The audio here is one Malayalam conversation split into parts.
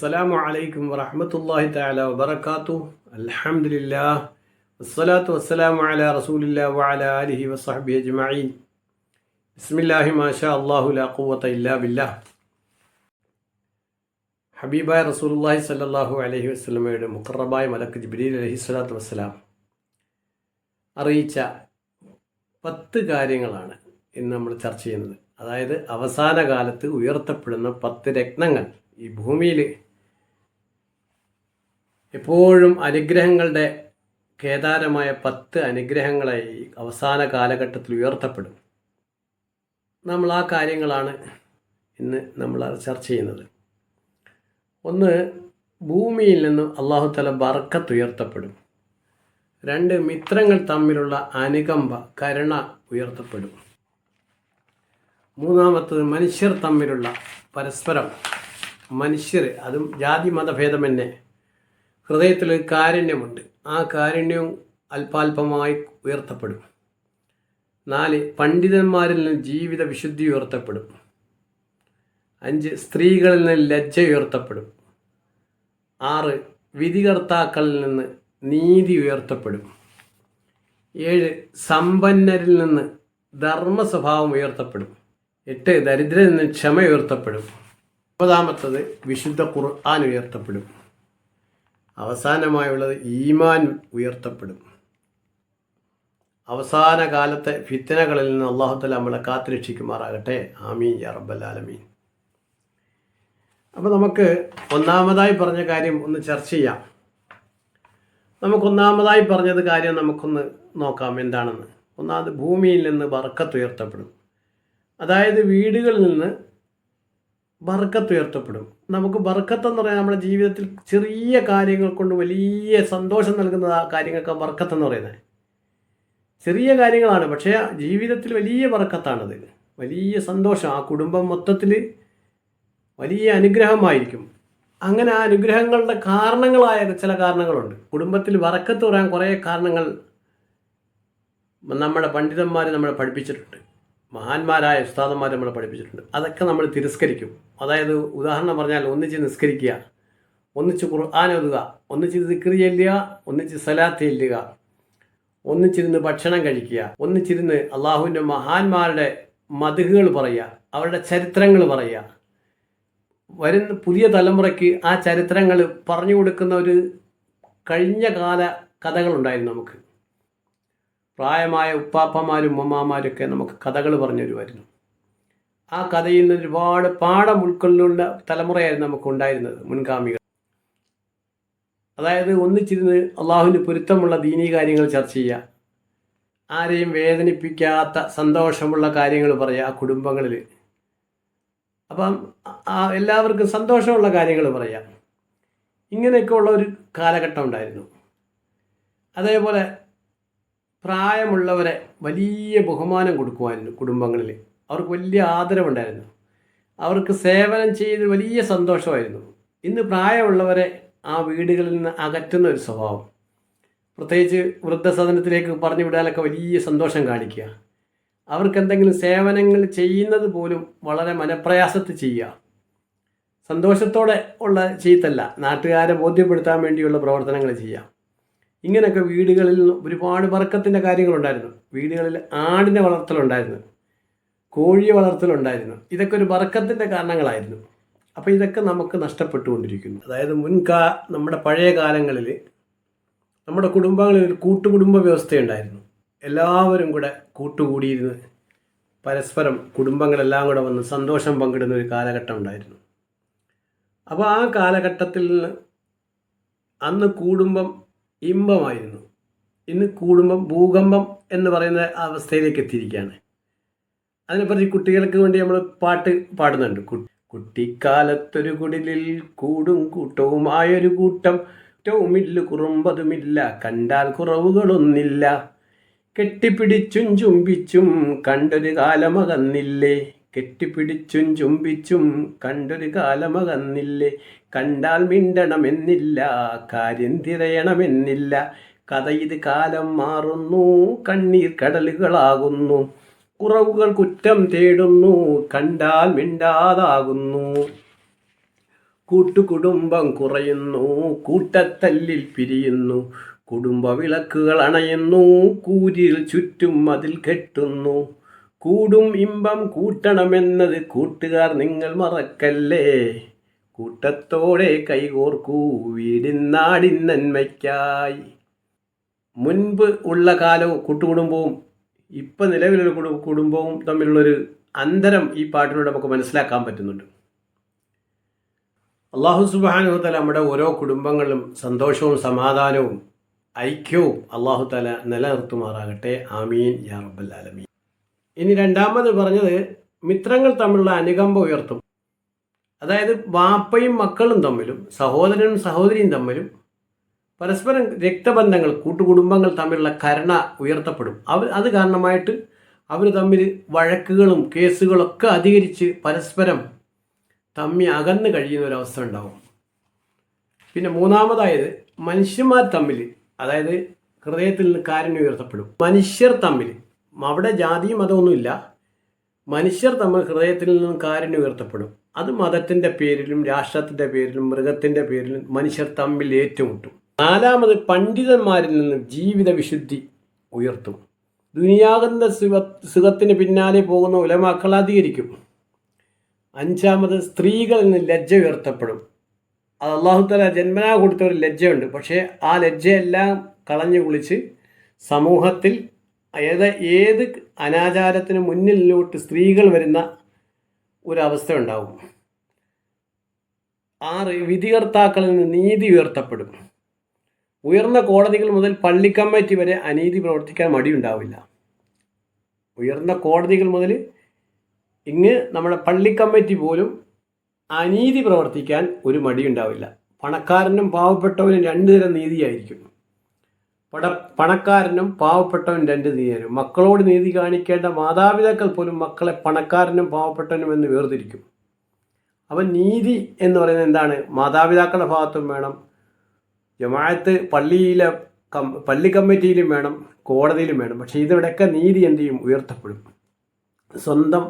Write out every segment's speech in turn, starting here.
അസ്സലാമു അലൈക്കും വറഹമത്തല്ലാഹി തആല വബറകാതു അൽഹംദുലില്ലാഹ്. വസ്സലാത്തു വസ്സലാമു അലാ റസൂലില്ലാ വഅലാ ആലിഹി വസ്സഹ്ബിഹി അജ്മഈൻ. ബിസ്മില്ലാഹി മാഷാ അല്ലാഹു ലാ ഖുവത ഇല്ലാ ബില്ലാഹ് ഹബീബായ റസൂലുള്ളാഹി സല്ലല്ലാഹു അലൈഹി വസല്ലമയുടെ മുഖറബായ മലക്ക് ജിബ്രീൽ അലൈഹി സ്വലാത്തു വസ്സലാം അറിയിച്ച പത്ത് കാര്യങ്ങളാണ് ഇന്ന് നമ്മൾ ചർച്ച ചെയ്യുന്നത്. അതായത് അവസാന കാലത്ത് ഉയർത്തപ്പെടുന്ന പത്ത് രത്നങ്ങൾ ഈ ഭൂമിയിൽ എപ്പോഴും അനുഗ്രഹങ്ങളുടെ കേദാരമായ പത്ത് അനുഗ്രഹങ്ങളായി അവസാന കാലഘട്ടത്തിൽ ഉയർത്തപ്പെടും. നമ്മൾ ആ കാര്യങ്ങളാണ് ഇന്ന് നമ്മൾ ചർച്ച ചെയ്യുന്നത്. ഒന്ന് ഭൂമിയിൽ നിന്നും അള്ളാഹു തല ബർക്കത്ത് ഉയർത്തപ്പെടും. രണ്ട് മിത്രങ്ങൾ തമ്മിലുള്ള അനുകമ്പ കരുണ ഉയർത്തപ്പെടും. മൂന്നാമത്തത് മനുഷ്യർ തമ്മിലുള്ള പരസ്പരം. മനുഷ്യർ അതും ജാതി മതഭേദമെന്നെ ഹൃദയത്തിൽ കാരുണ്യമുണ്ട്. ആ കാരുണ്യവും അല്പാൽപമായി ഉയർത്തപ്പെടും. നാല് പണ്ഡിതന്മാരിൽ നിന്ന് ജീവിത വിശുദ്ധി ഉയർത്തപ്പെടും. അഞ്ച് സ്ത്രീകളിൽ നിന്ന് ലജ്ജ ഉയർത്തപ്പെടും. ആറ് വിധികർത്താക്കളിൽ നിന്ന് നീതി ഉയർത്തപ്പെടും. ഏഴ് സമ്പന്നരിൽ നിന്ന് ധർമ്മ സ്വഭാവം ഉയർത്തപ്പെടും. എട്ട് ദരിദ്രരിൽ നിന്ന് ക്ഷമ ഉയർത്തപ്പെടും. ഒമ്പതാമത്തത് വിശുദ്ധ ഖുർആൻ ഉയർത്തപ്പെടും. അവസാനമായുള്ളത് ഈമാൻ ഉയർത്തപ്പെടും. അവസാന കാലത്തെ ഫിത്തനകളിൽ നിന്ന് അള്ളാഹുത്തല നമ്മളെ കാത്തുരക്ഷിക്കുമാറാകട്ടെ. ആമീൻ യാ റബ്ബൽ ആലമീൻ. അപ്പോൾ നമുക്ക് ഒന്നാമതായി പറഞ്ഞ കാര്യം ഒന്ന് ചർച്ച ചെയ്യാം. നമുക്കൊന്നാമതായി പറഞ്ഞത് കാര്യം നമുക്കൊന്ന് നോക്കാം എന്താണെന്ന്. ഒന്നാമത് ഭൂമിയിൽ നിന്ന് ബർക്കത്ത് ഉയർത്തപ്പെടും. അതായത് വീടുകളിൽ നിന്ന് ബർക്കത്ത് ഉയർത്തപ്പെടും നമുക്ക് ബർക്കത്ത് എന്ന് പറയാൻ നമ്മുടെ ജീവിതത്തിൽ ചെറിയ കാര്യങ്ങൾ കൊണ്ട് വലിയ സന്തോഷം നൽകുന്ന ആ കാര്യങ്ങൾക്ക് ബർക്കത്ത് എന്ന് പറയുന്നത്. ചെറിയ കാര്യങ്ങളാണ് പക്ഷേ ജീവിതത്തിൽ വലിയ ബർക്കത്താണത് വലിയ സന്തോഷം ആ കുടുംബം മൊത്തത്തിൽ വലിയ അനുഗ്രഹമായിരിക്കും. അങ്ങനെ ആ അനുഗ്രഹങ്ങളുടെ കാരണങ്ങളായ ചില കാരണങ്ങളുണ്ട്. കുടുംബത്തിൽ വറക്കത്ത് വരാൻ കുറേ കാരണങ്ങൾ നമ്മുടെ പണ്ഡിതന്മാർ നമ്മളെ പഠിപ്പിച്ചിട്ടുണ്ട്. മഹാന്മാരായ ഉസ്താദന്മാർ നമ്മളെ പഠിപ്പിച്ചിട്ടുണ്ട്. അതൊക്കെ നമ്മൾ തിരസ്കരിക്കും. അതായത് ഉദാഹരണം പറഞ്ഞാൽ ഒന്നിച്ച് നിസ്കരിക്കുക ഒന്നിച്ച് ഖുർആൻ ഓതുക ഒന്നിച്ച് ദിക്രി ചെല്ലുക ഒന്നിച്ച് സലാത്ത് ചെല്ലുക ഒന്നിച്ചിരുന്ന് ഭക്ഷണം കഴിക്കുക ഒന്നിച്ചിരുന്ന് അള്ളാഹുവിന്റെ മഹാന്മാരുടെ മതുകുകൾ പറയുക അവരുടെ ചരിത്രങ്ങൾ പറയുക. വരുന്ന പുതിയ തലമുറയ്ക്ക് ആ ചരിത്രങ്ങൾ പറഞ്ഞു കൊടുക്കുന്ന ഒരു കഴിഞ്ഞ കാല കഥകളുണ്ടായിരുന്നു നമുക്ക്. പ്രായമായ ഉപ്പാപ്പമാരും ഉമ്മമാരൊക്കെ നമുക്ക് കഥകൾ പറഞ്ഞു തരുമായിരുന്നു. ആ കഥയിൽ നിന്ന് ഒരുപാട് പാഠം ഉൾക്കൊള്ളുന്ന തലമുറയായിരുന്നു നമുക്ക് ഉണ്ടായിരുന്നത് മുൻഗാമികൾ. അതായത് ഒന്നിച്ചിരുന്ന് അള്ളാഹുവിന് പൊരുത്തമുള്ള ദീനീ കാര്യങ്ങൾ ചർച്ച ചെയ്യുക. ആരെയും വേദനിപ്പിക്കാത്ത സന്തോഷമുള്ള കാര്യങ്ങൾ പറയുക ആ കുടുംബങ്ങളിൽ. അപ്പം എല്ലാവർക്കും സന്തോഷമുള്ള കാര്യങ്ങൾ പറയാം ഇങ്ങനെയൊക്കെ ഉള്ള ഒരു കാലഘട്ടം ഉണ്ടായിരുന്നു. അതേപോലെ പ്രായമുള്ളവരെ വലിയ ബഹുമാനം കൊടുക്കുമായിരുന്നു കുടുംബങ്ങളിൽ അവർക്ക് വലിയ ആദരവുണ്ടായിരുന്നു. അവർക്ക് സേവനം ചെയ്ത് വലിയ സന്തോഷമായിരുന്നു. ഇന്ന് പ്രായമുള്ളവരെ ആ വീടുകളിൽ നിന്ന് അകറ്റുന്ന ഒരു സ്വഭാവം. പ്രത്യേകിച്ച് വൃദ്ധസദനത്തിലേക്ക് പറഞ്ഞു വിടാനൊക്കെ വലിയ സന്തോഷം കാണിക്കുക. അവർക്ക് എന്തെങ്കിലും സേവനങ്ങൾ ചെയ്യുന്നത് പോലും വളരെ മനപ്രയാസത്തിൽ ചെയ്യുക. സന്തോഷത്തോടെ ഉള്ള ചെയ്ത്തല്ല നാട്ടുകാരെ ബോധ്യപ്പെടുത്താൻ വേണ്ടിയുള്ള പ്രവർത്തനങ്ങൾ ചെയ്യാം ഇങ്ങനെയൊക്കെ വീടുകളിൽ ഒരുപാട് വർക്കത്തിന്റെ കാര്യങ്ങളുണ്ടായിരുന്നു. വീടുകളിൽ ആടിനെ വളർത്തലുണ്ടായിരുന്നു. കോഴിയെ വളർത്തലുണ്ടായിരുന്നു. ഇതൊക്കെ ഒരു വർക്കത്തിന്റെ കാരണങ്ങളായിരുന്നു. അപ്പോൾ ഇതൊക്കെ നമുക്ക് നഷ്ടപ്പെട്ടുകൊണ്ടിരിക്കുന്നു. അതായത് മുൻകാ നമ്മുടെ പഴയ കാലങ്ങളിൽ നമ്മുടെ കുടുംബങ്ങളിൽ ഒരു കൂട്ടുകുടുംബ വ്യവസ്ഥയുണ്ടായിരുന്നു. എല്ലാവരും കൂടെ കൂട്ടുകൂടിയിരുന്ന് പരസ്പരം കുടുംബങ്ങളെല്ലാം കൂടെ വന്ന് സന്തോഷം പങ്കിടുന്ന ഒരു കാലഘട്ടം ഉണ്ടായിരുന്നു. അപ്പോൾ ആ കാലഘട്ടത്തിൽ അന്ന് കുടുംബം ഇമ്പമായിരുന്നു. ഇന്ന് കുടുംബം ഭൂകമ്പം എന്ന് പറയുന്ന അവസ്ഥയിലേക്ക് എത്തിയിരിക്കുകയാണ്. അതിനെപ്പറ്റി കുട്ടികൾക്ക് വേണ്ടി നമ്മൾ പാട്ട് പാടുന്നുണ്ട്. കുട്ടിക്കാലത്തൊരു കുടിലിൽ കൂടും കൂട്ടവുമായൊരു കൂട്ടം. വുമില്ല കുറുമ്പതുമില്ല കണ്ടാൽ കുറവുകളൊന്നില്ല. കെട്ടിപ്പിടിച്ചും ചുംബിച്ചും കണ്ടൊരു കാലമകന്നില്ലേ. കെട്ടിപ്പിടിച്ചും ചുംബിച്ചും കണ്ടൊരു കാലമകന്നില്ലേ? കണ്ടാൽ മിണ്ടണമെന്നില്ല കാര്യം തിരയണമെന്നില്ല. കഥയിത് കാലം മാറുന്നു കണ്ണീർ കടലുകളാകുന്നു. കുറവുകൾ കുറ്റം തേടുന്നു കണ്ടാൽ മിണ്ടാതാകുന്നു. കൂട്ടുകുടുംബം കുറയുന്നു കൂട്ടത്തല്ലിൽ പിരിയുന്നു. കുടുംബ വിളക്കുകൾ അണയുന്നു കൂരിൽ ചുറ്റും അതിൽ കെട്ടുന്നു. കൂടും ഇമ്പം കൂട്ടണമെന്നത് കൂട്ടുകാർ നിങ്ങൾ മറക്കല്ലേ? കൂട്ടത്തോടെ കൈകോർക്കൂ വീടിൻ നാടിൻ നന്മയ്ക്കായി. മുൻപ് ഉള്ള കാലവും കൂട്ടുകുടുംബവും ഇപ്പം നിലവിലുള്ള കുടു കുടുംബവും തമ്മിലുള്ളൊരു അന്തരം ഈ പാട്ടിലൂടെ നമുക്ക് മനസ്സിലാക്കാൻ പറ്റുന്നുണ്ട്. അള്ളാഹു സുബാനുഹത്തല നമ്മുടെ ഓരോ കുടുംബങ്ങളിലും സന്തോഷവും സമാധാനവും ഐക്യവും അള്ളാഹു തല നിലനിർത്തുമാറാകട്ടെ. ആമീൻ. യാ റബ്ബൽ ആലമീൻ. ഇനി രണ്ടാമത് പറഞ്ഞത് മിത്രങ്ങൾ തമ്മിലുള്ള അനുകമ്പ ഉയർത്തും. അതായത് വാപ്പയും മക്കളും തമ്മിലും സഹോദരനും സഹോദരിയും തമ്മിലും പരസ്പരം രക്തബന്ധങ്ങൾ കൂട്ടുകുടുംബങ്ങൾ തമ്മിലുള്ള കരുണ ഉയർത്തപ്പെടും. അവർ അത് കാരണമായിട്ട് അവർ തമ്മിൽ വഴക്കുകളും കേസുകളൊക്കെ അധികരിച്ച് പരസ്പരം തമ്മി അകന്ന് കഴിയുന്ന ഒരവസ്ഥ ഉണ്ടാവും. പിന്നെ മൂന്നാമതായത് മനുഷ്യന്മാർ തമ്മിൽ അതായത് ഹൃദയത്തിൽ നിന്ന് കാരുണ്യം ഉയർത്തപ്പെടും. മനുഷ്യർ തമ്മിൽ അവിടെ ജാതിയും മതമൊന്നുമില്ല മനുഷ്യർ തമ്മിൽ ഹൃദയത്തിൽ നിന്നും കാരുണ്യം ഉയർത്തപ്പെടും. അത് മതത്തിന്റെ പേരിലും രാഷ്ട്രത്തിന്റെ പേരിലും മൃഗത്തിന്റെ പേരിലും മനുഷ്യർ തമ്മിൽ ഏറ്റുമുട്ടും. നാലാമത് പണ്ഡിതന്മാരിൽ നിന്ന് ജീവിത വിശുദ്ധി ഉയർത്തും. ദുനിയാകുന്ന സുഖ സുഖത്തിന് പിന്നാലെ പോകുന്ന ഉലമാക്കൾ അധികരിക്കും. അഞ്ചാമത് സ്ത്രീകളിൽ നിന്ന് ലജ്ജ ഉയർത്തപ്പെടും. അത് അള്ളാഹുത്തല ജന്മനാ കൊടുത്ത ഒരു ലജ്ജയുണ്ട്. പക്ഷേ ആ ലജ്ജയെല്ലാം കളഞ്ഞു കുളിച്ച് സമൂഹത്തിൽ ഏത് ഏത് അനാചാരത്തിന് മുന്നിലോട്ട് സ്ത്രീകൾ വരുന്ന ഒരവസ്ഥ ഉണ്ടാവും. ആറ് വിധികർത്താക്കളിൽ നിന്ന് നീതി ഉയർത്തപ്പെടും. ഉയർന്ന കോടതികൾ മുതൽ പള്ളി കമ്മിറ്റി വരെ അനീതി പ്രവർത്തിക്കാൻ മടിയുണ്ടാവില്ല. ഉയർന്ന കോടതികൾ മുതൽ ഇങ്ങ് നമ്മുടെ പള്ളി കമ്മിറ്റി പോലും അനീതി പ്രവർത്തിക്കാൻ ഒരു മടിയുണ്ടാവില്ല. പണക്കാരനും പാവപ്പെട്ടവനും രണ്ടു തരം നീതിയായിരിക്കും. പട പണക്കാരനും പാവപ്പെട്ടവനും രണ്ട് നീതിയാനും മക്കളോട് നീതി കാണിക്കേണ്ട മാതാപിതാക്കൾ പോലും മക്കളെ പണക്കാരനും പാവപ്പെട്ടവനും എന്ന് വേർതിരിക്കും. അപ്പം നീതി എന്ന് പറയുന്നത് എന്താണ്? മാതാപിതാക്കളുടെ ഭാഗത്തും വേണം. ജമാഅത്ത് പള്ളിയിലെ കം പള്ളി കമ്മിറ്റിയിലും വേണം. കോടതിയിലും വേണം. പക്ഷേ ഇതിവിടെയൊക്കെ നീതി എന്ത് ചെയ്യും? ഉയർത്തപ്പെടും. സ്വന്തം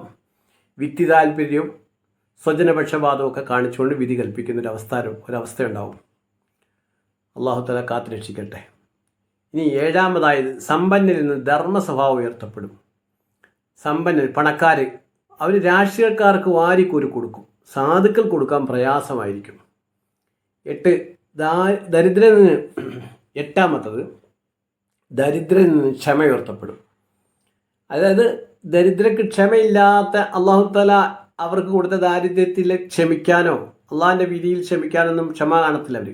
വ്യക്തി താല്പര്യവും സ്വജനപക്ഷപാതവും ഒക്കെ കാണിച്ചുകൊണ്ട് വിധി കൽപ്പിക്കുന്ന ഒരു അവസ്ഥ ഒരവസ്ഥ ഉണ്ടാവും അള്ളാഹുത്തല കാത്തു രക്ഷിക്കട്ടെ ഇനി ഏഴാമതായത് സമ്പന്നരിൽ നിന്ന് ധർമ്മ സ്വഭാവം ഉയർത്തപ്പെടും. സമ്പന്നർ പണക്കാർ അവർ രാഷ്ട്രീയക്കാർക്ക് വാരിക്കൂരി കൊടുക്കും. സാധുക്കൾ കൊടുക്കാൻ പ്രയാസമായിരിക്കും. എട്ട് ദാ നിന്ന് എട്ടാമത്തത് ദരിദ്രനിൽ നിന്ന് ക്ഷമ ഉയർത്തപ്പെടും. അതായത് ദരിദ്രക്ക് ക്ഷമയില്ലാത്ത അള്ളാഹുത്തല അവർക്ക് കൊടുത്ത ദാരിദ്ര്യത്തിൽ ക്ഷമിക്കാനോ അള്ളാഹിന്റെ വിധിയിൽ ക്ഷമിക്കാനൊന്നും ക്ഷമ കാണത്തില്ല അവർ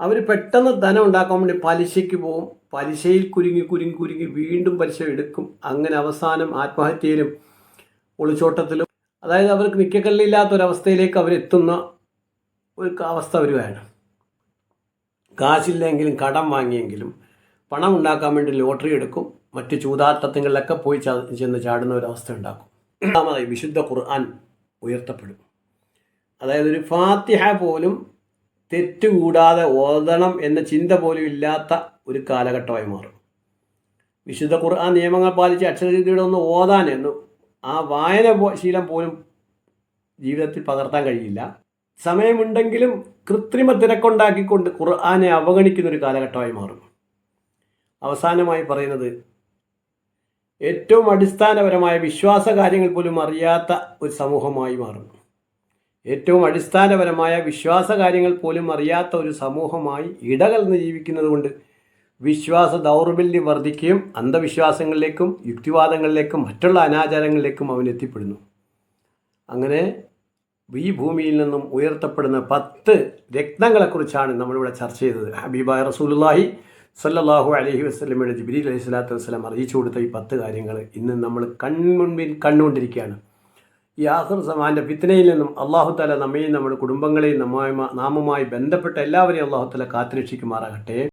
അവർ പെട്ടെന്ന് ധനം ഉണ്ടാക്കാൻ വേണ്ടി പലിശയ്ക്ക് പോകും പലിശയിൽ കുരുങ്ങി കുരുങ്ങി കുരുങ്ങി വീണ്ടും പലിശ എടുക്കും. അങ്ങനെ അവസാനം ആത്മഹത്യയിലും ഒളിച്ചോട്ടത്തിലും അതായത് അവർക്ക് മിക്കക്കല്ലില്ലാത്തൊരവസ്ഥയിലേക്ക് അവരെത്തുന്ന ഒരു അവസ്ഥ വരുവാണ്. കാശില്ലെങ്കിലും കടം വാങ്ങിയെങ്കിലും പണം ഉണ്ടാക്കാൻ വേണ്ടി ലോട്ടറി എടുക്കും. മറ്റ് ചൂതാട്ടത്തിങ്ങളിലൊക്കെ പോയി ചെന്ന് ചാടുന്ന ഒരവസ്ഥ ഉണ്ടാക്കും. രണ്ടാമതായി വിശുദ്ധ ഖുർആൻ ഉയർത്തപ്പെടും. അതായത് ഒരു ഫാത്തിഹ പോലും തെറ്റുകൂടാതെ ഓതണം എന്ന ചിന്ത പോലും ഇല്ലാത്ത ഒരു കാലഘട്ടമായി മാറും. വിശുദ്ധ ഖുർആൻ നിയമങ്ങൾ പാലിച്ച് അക്ഷരരീതിയുടെ ഒന്ന് ഓതാൻ എന്ന് ആ വായന ശീലം പോലും ജീവിതത്തിൽ പകർത്താൻ കഴിയില്ല. സമയമുണ്ടെങ്കിലും കൃത്രിമ തിരക്കുണ്ടാക്കിക്കൊണ്ട് ഖുർആനെ അവഗണിക്കുന്ന ഒരു കാലഘട്ടമായി മാറും. അവസാനമായി പറയുന്നത് ഏറ്റവും അടിസ്ഥാനപരമായ വിശ്വാസ കാര്യങ്ങൾ പോലും അറിയാത്ത ഒരു സമൂഹമായി മാറും. ഏറ്റവും അടിസ്ഥാനപരമായ വിശ്വാസ കാര്യങ്ങൾ പോലും അറിയാത്ത ഒരു സമൂഹമായി ഇടകലർന്ന് ജീവിക്കുന്നതുകൊണ്ട് വിശ്വാസ ദൗർബല്യം വർദ്ധിക്കുകയും അന്ധവിശ്വാസങ്ങളിലേക്കും യുക്തിവാദങ്ങളിലേക്കും മറ്റുള്ള അനാചാരങ്ങളിലേക്കും അവൻ എത്തിപ്പെടുന്നു. അങ്ങനെ ഈ ഭൂമിയിൽ നിന്നും ഉയർത്തപ്പെടുന്ന പത്ത് രത്നങ്ങളെക്കുറിച്ചാണ് നമ്മളിവിടെ ചർച്ച ചെയ്തത്. ഹബീബായ റസൂലുല്ലാഹി സല്ലാഹു അലഹി വസ്ലമയുടെ ജിബിരി അലൈഹി സ്വലാത്തു വസ്സലാം അറിയിച്ചു കൊടുത്ത ഈ പത്ത് കാര്യങ്ങൾ ഇന്ന് നമ്മൾ കൺമുൻപിൽ കണ്ടുകൊണ്ടിരിക്കുകയാണ്. ഈ ആഹുർ സമാന്റെ ഫിത്തനയിൽ നിന്നും അള്ളാഹു താല നമ്മയും നമ്മുടെ കുടുംബങ്ങളെയും നമ്മുമായി നാമുമായി ബന്ധപ്പെട്ട എല്ലാവരെയും അള്ളാഹു താല കാത്തുരക്ഷിക്കുമാറാകട്ടെ.